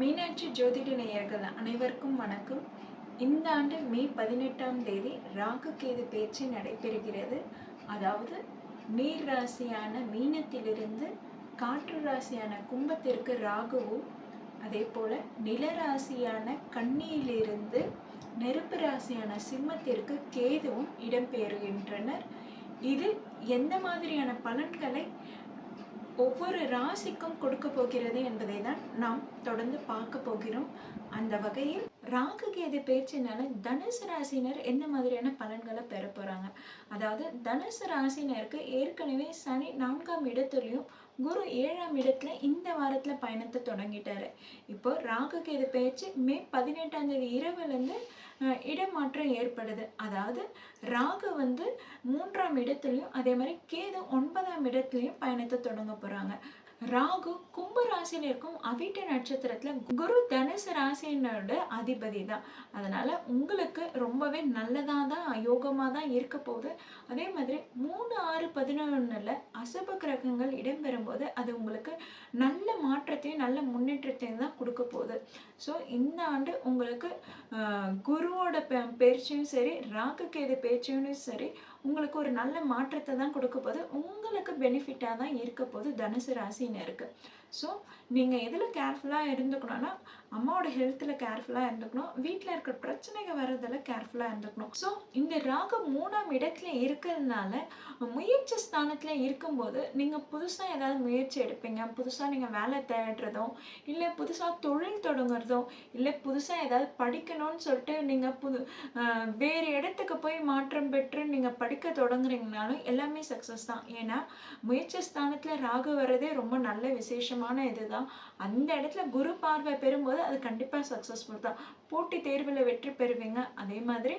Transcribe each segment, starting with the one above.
மீனாட்சி ஜோதிட நேயர்கள் அனைவருக்கும் வணக்கம். இந்த ஆண்டு மே பதினெட்டாம் தேதி ராகு கேது பேச்சு நடைபெறுகிறது. அதாவது நீர் ராசியான மீனத்திலிருந்து காற்று ராசியான கும்பத்திற்கு ராகுவும் அதே போல நில ராசியான கன்னியிலிருந்து நெருப்பு ராசியான சிம்மத்திற்கு கேதுவும் இடம்பெறுகின்றனர் இது எந்த மாதிரியான பலன்களை ஒவ்வொரு ராசிக்கும் கொடுக்க போகிறது என்பதை தான் நாம் தொடர்ந்து பார்க்க போகிறோம். அந்த வகையில் ராகு கேது பேச்சினால தனுசு ராசினர் எந்த மாதிரியான பலன்களை பெற போறாங்க? அதாவது தனுசு ராசினருக்கு ஏற்கனவே சனி நான்காம் இடத்துலையும் குரு ஏழாம் இடத்துல இந்த வாரத்துல பயணத்தை தொடங்கிட்டாரு. இப்போ ராகு கேது பேச்சு மே பதினெட்டாம் தேதி இரவுலேருந்து இடமாற்றம் ஏற்படுது. அதாவது ராகு வந்து மூன்றாம் இடத்துலையும் அதே மாதிரி கேது ஒன்பதாம் இடத்துலையும் பயணத்தை தொடங்க போறாங்க. ராகு கும்ப இருக்கும் அவிட்ட நட்சத்திரத்தில் குரு தனுசு ராசினோட அதிபதி தான். அதனால் உங்களுக்கு ரொம்பவே நல்லதாக தான் யோகமாக தான் இருக்க போகுது. அதே மாதிரி மூணு ஆறு பதினொன்றில் அசுப கிரகங்கள் இடம்பெறும்போது அது உங்களுக்கு நல்ல மாற்றத்தையும் நல்ல முன்னேற்றத்தையும் தான் கொடுக்க போகுது. ஸோ இந்த ஆண்டு உங்களுக்கு குருவோட பெ- பயிற்சியும் சரி ராகு கேது பயிற்சியும் சரி உங்களுக்கு ஒரு நல்ல மாற்றத்தை தான் கொடுக்க போகுது. உங்களுக்கு பெனிஃபிட்டாக தான் இருக்க போகுது தனுசு ராசினருக்கு ஸோ நீங்கள் எதில் கேர்ஃபுல்லாக இருந்துக்கணும்னா அம்மாவோட ஹெல்த்தில் கேர்ஃபுல்லாக இருந்துக்கணும். வீட்டில் இருக்கிற பிரச்சனைகள் வர்றதில் கேர்ஃபுல்லாக இருந்துக்கணும். ஸோ இந்த ராகு மூணாம் இடத்துல இருக்கிறதுனால முயற்சி ஸ்தானத்தில் இருக்கும்போது நீங்கள் புதுசாக ஏதாவது முயற்சி எடுப்பீங்க. புதுசாக நீங்கள் வேலை தேடுறதோ இல்லை புதுசாக தொழில் தொடங்குறதோ இல்லை புதுசாக ஏதாவது படிக்கணும்னு சொல்லிட்டு நீங்கள் புது வேறு இடத்துக்கு போய் மாற்றம் பெற்று நீங்கள் படி படிக்க தொடங்குறீங்கனாலும் எல்லாமே சக்ஸஸ் தான். ஏன்னா முயற்சி ஸ்தானத்தில் ராகு வர்றதே ரொம்ப நல்ல விசேஷமான இதுதான். அந்த இடத்துல குரு பார்வை பெறும்போது அது கண்டிப்பாக சக்ஸஸ்ஃபுல் தான். போட்டி தேர்வில் வெற்றி பெறுவீங்க. அதே மாதிரி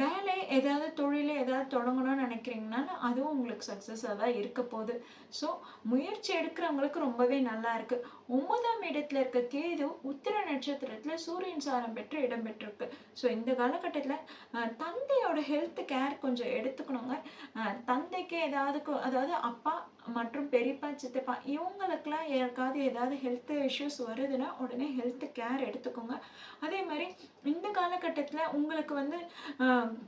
வேலை ஏதாவது தொழில் ஏதாவது தொடங்கணும்னு நினைக்கிறீங்கனாலும் அதுவும் உங்களுக்கு சக்ஸஸாக தான் இருக்க போகுது. ஸோ முயற்சி எடுக்கிறவங்களுக்கு ரொம்பவே நல்லா இருக்குது ஒன்பதாம் இடத்துல இருக்க கேது உத்திர நட்சத்திரத்துல சூரியன் சாரம் பெற்று இடம் பெற்றிருக்கு. ஸோ இந்த காலகட்டத்தில் தந்தையோட ஹெல்த் கேர் கொஞ்சம் எடுத்துக்கணுங்க. தந்தைக்கு ஏதாவது அதாவது அப்பா மற்றும் பெரியப்பா சித்தப்பா இவங்களுக்கெல்லாம் யாருக்காவது ஏதாவது ஹெல்த் இஷ்யூஸ் வருதுன்னா உடனே ஹெல்த் கேர் எடுத்துக்கோங்க. அதே மாதிரி இந்த காலகட்டத்தில் உங்களுக்கு வந்து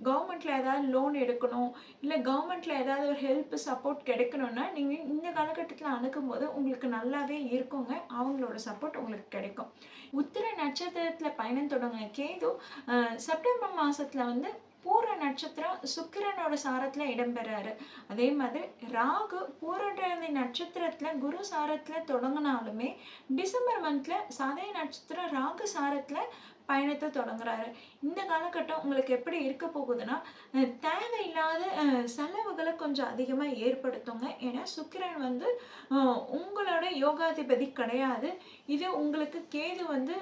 கவர்மெண்ட்டில் ஏதாவது லோன் எடுக்கணும் இல்லை கவர்மெண்ட்டில் ஏதாவது ஒரு ஹெல்ப் சப்போர்ட் கிடைக்கணும்னா நீங்கள் இந்த காலகட்டத்தில் அணுகும்போது உங்களுக்கு நல்லாவே இருக்குங்க. அவங்களோட சப்போர்ட் உங்களுக்கு கிடைக்கும். உத்திர நட்சத்திரத்தில் பயணம் தொடங்கின கேது செப்டம்பர் மாதத்தில் வந்து பூர நட்சத்திரம் சுக்கிரனோட சாரத்தில் இடம்பெறாரு. அதே மாதிரி ராகு பூரட்டாதி நட்சத்திரத்தில் குரு சாரத்தில் தொடங்கினாலுமே டிசம்பர் மந்தில் சதய நட்சத்திரம் ராகு சாரத்தில் பயணத்தை தொடங்குறாரு. இந்த காலகட்டம் உங்களுக்கு எப்படி இருக்க போகுதுன்னா தேவையில்லாத செலவுகளை கொஞ்சம் அதிகமாக ஏற்படுத்துங்க. ஏன்னா சுக்கிரன் வந்து உங்களோட யோகாதிபதி கிடையாது. இது உங்களுக்கு கேது வந்து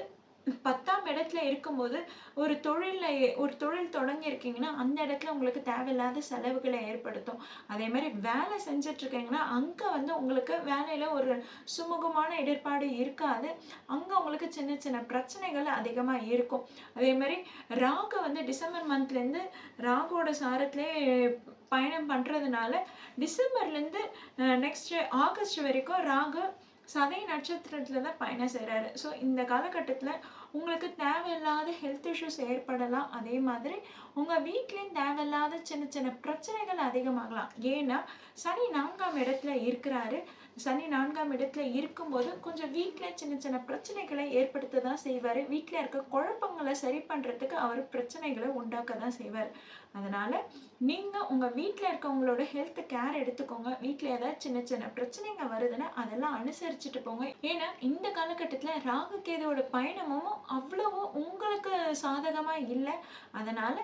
பத்தாம் இடத்துல இருக்கும்போது ஒரு தொழிலில் ஒரு தொழில் தொடங்கியிருக்கீங்கன்னா அந்த இடத்துல உங்களுக்கு தேவையில்லாத செலவுகளை ஏற்படுத்தும். அதே மாதிரி வேலை செஞ்சிட்ருக்கீங்கன்னா அங்கே வந்து உங்களுக்கு வேலையில் ஒரு சுமூகமான இடர்பாடு இருக்காது. அங்கே உங்களுக்கு சின்ன சின்ன பிரச்சனைகள் அதிகமாக இருக்கும். அதே மாதிரி ராகு வந்து டிசம்பர் மந்த்லேருந்து ராகுவோட சாரத்திலே பயணம் பண்ணுறதுனால டிசம்பர்லேருந்து நெக்ஸ்ட் ஆகஸ்ட் வரைக்கும் ராகு சதய நட்சத்திரத்தில் தான் பயணம் செய்கிறாரு ஸோ இந்த காலகட்டத்தில் உங்களுக்கு தேவையில்லாத ஹெல்த் இஷ்யூஸ் ஏற்படலாம். அதே மாதிரி உங்கள் வீட்லேயும் தேவையில்லாத சின்ன சின்ன பிரச்சனைகள் அதிகமாகலாம். ஏன்னா சனி நான்காம் இடத்துல இருக்கிறாரு. சனி நான்காம் இடத்துல இருக்கும்போது கொஞ்சம் வீட்டில் சின்ன சின்ன பிரச்சனைகளை ஏற்படுத்த தான் செய்வார். வீட்டில் இருக்க குழப்பங்களை சரி பண்ணுறதுக்கு அவர் பிரச்சனைகளை உண்டாக்க தான் செய்வார். அதனால் நீங்கள் உங்கள் வீட்டில் இருக்கவங்களோட ஹெல்த் கேர் எடுத்துக்கோங்க. வீட்டில் ஏதாவது சின்ன சின்ன பிரச்சனைங்க வருதுன்னா அதெல்லாம் அனுசரிச்சுட்டு போங்க. ஏன்னா இந்த காலகட்டத்தில் ராகு கேதுவோட பயணமும் அவ்வளவு உங்களுக்கு சாதகமாக இல்லை. அதனால்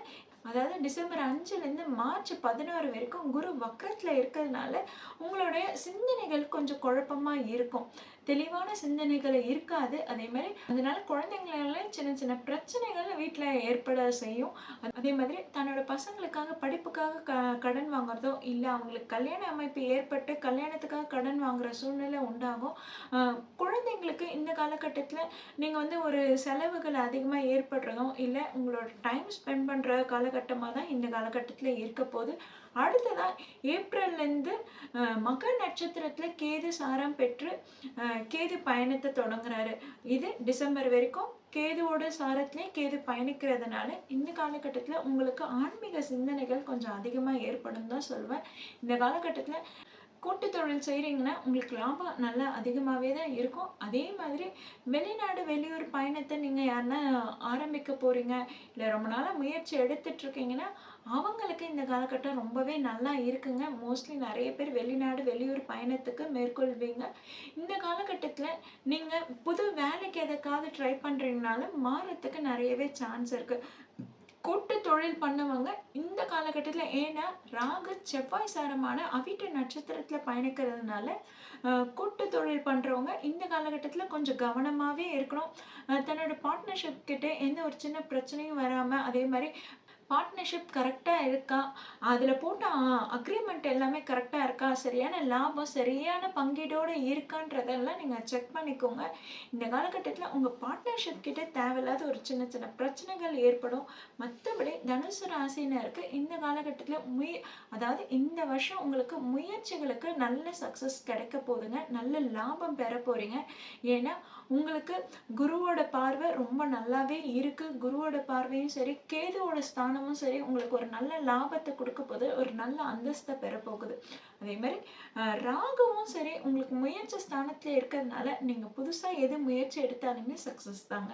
அதாவது டிசம்பர் அஞ்சுலேருந்து மார்ச் பதினோரு வரைக்கும் குரு வக்கரத்தில் இருக்கிறதுனால உங்களுடைய சிந்தனைகள் கொஞ்சம் குழப்பமாக இருக்கும். தெளிவான சிந்தனைகள் இருக்காது. அதே மாதிரி அதனால குழந்தைங்களால சின்ன சின்ன பிரச்சனைகள் வீட்டில் ஏற்பட செய்யும். அதே மாதிரி தன்னோட பசங்களுக்காக படிப்புக்காக க கடன் வாங்குறதோ இல்லை அவங்களுக்கு கல்யாண அமைப்பு ஏற்பட்டு கல்யாணத்துக்காக கடன் வாங்குற சூழ்நிலை உண்டாகும். குழந்தைங்களுக்கு இந்த காலகட்டத்தில் நீங்கள் வந்து ஒரு செலவுகள் அதிகமாக ஏற்படுறதும் இல்லை உங்களோட டைம் ஸ்பெண்ட் பண்ணுற காலகட்டமாக தான் இந்த காலகட்டத்தில் இருக்க போது அடுத்ததாக ஏப்ரல்லேருந்து மக நட்சத்திரத்தில் கேது சாரம் பெற்று கேது பயணத்தை தொடங்குறாரு. இது டிசம்பர் வரைக்கும் கேதுவோட சாரத்திலே கேது பயணிக்கிறதுனால இந்த காலகட்டத்தில் உங்களுக்கு ஆன்மீக சிந்தனைகள் கொஞ்சம் அதிகமாக ஏற்படும் தான் சொல்வேன். இந்த காலகட்டத்தில் கூட்டு தொழில் செய்கிறீங்கன்னா உங்களுக்கு லாபம் நல்லா அதிகமாகவே தான் இருக்கும். அதே மாதிரி வெளிநாடு வெளியூர் பயணத்தை நீங்கள் யாருன்னா ஆரம்பிக்க போகிறீங்க இல்லை ரொம்ப நாளாக முயற்சி எடுத்துட்ருக்கீங்கன்னா அவங்களுக்கு இந்த காலகட்டம் ரொம்பவே நல்லா இருக்குங்க. மோஸ்ட்லி நிறைய பேர் வெளிநாடு வெளியூர் பயணத்துக்கு மேற்கொள்வீங்க. இந்த காலகட்டத்தில் நீங்கள் புது வேலைக்கு எதுக்காவது ட்ரை பண்ணுறீங்கனாலும் மாறத்துக்கு நிறையவே சான்ஸ் இருக்குது கூட்டு தொழில் பண்ணவங்க இந்த காலகட்டத்தில் ஏன்னா ராகு செவ்வாய் சாரமான அவிட்ட நட்சத்திரத்தில் பயணிக்கிறதுனால கூட்டு தொழில் பண்ணுறவங்க இந்த காலகட்டத்தில் கொஞ்சம் கவனமாகவே இருக்கணும். தன்னோட பார்ட்னர்ஷிப் கிட்டே எந்த ஒரு சின்ன பிரச்சனையும் வராமல் அதே மாதிரி பார்ட்னர்ஷிப் கரெக்டாக இருக்கா? அதில் போட்ட அக்ரிமெண்ட் எல்லாமே கரெக்டாக இருக்கா? சரியான லாபம் சரியான பங்கீடோடு இருக்கான்றதெல்லாம் நீங்கள் செக் பண்ணிக்கோங்க. இந்த காலகட்டத்தில் உங்கள் பார்ட்னர்ஷிப் கிட்டே தேவையில்லாத ஒரு சின்ன சின்ன பிரச்சனைகள் ஏற்படும். மற்றபடி தனுசு ராசினருக்கு இந்த காலகட்டத்தில் முய அதாவது இந்த வருஷம் உங்களுக்கு முயற்சிகளுக்கு நல்ல சக்ஸஸ் கிடைக்க போகுதுங்க. நல்ல லாபம் பெற போகிறீங்க ஏன்னா உங்களுக்கு குருவோட பார்வை ரொம்ப நல்லாவே இருக்குது குருவோட பார்வையும் சரி கேதுவோட ஸ்தானமும் சரி உங்களுக்கு ஒரு நல்ல லாபத்தை கொடுக்க போகுது ஒரு நல்ல அந்தஸ்தை பெற போகுது. அதே மாதிரி அஹ், ராகுவும் சரி உங்களுக்கு முயற்சி ஸ்தானத்தில் இருக்கிறதுனால நீங்கள் புதுசாக எது முயற்சி எடுத்தாலுமே சக்ஸஸ் தாங்க.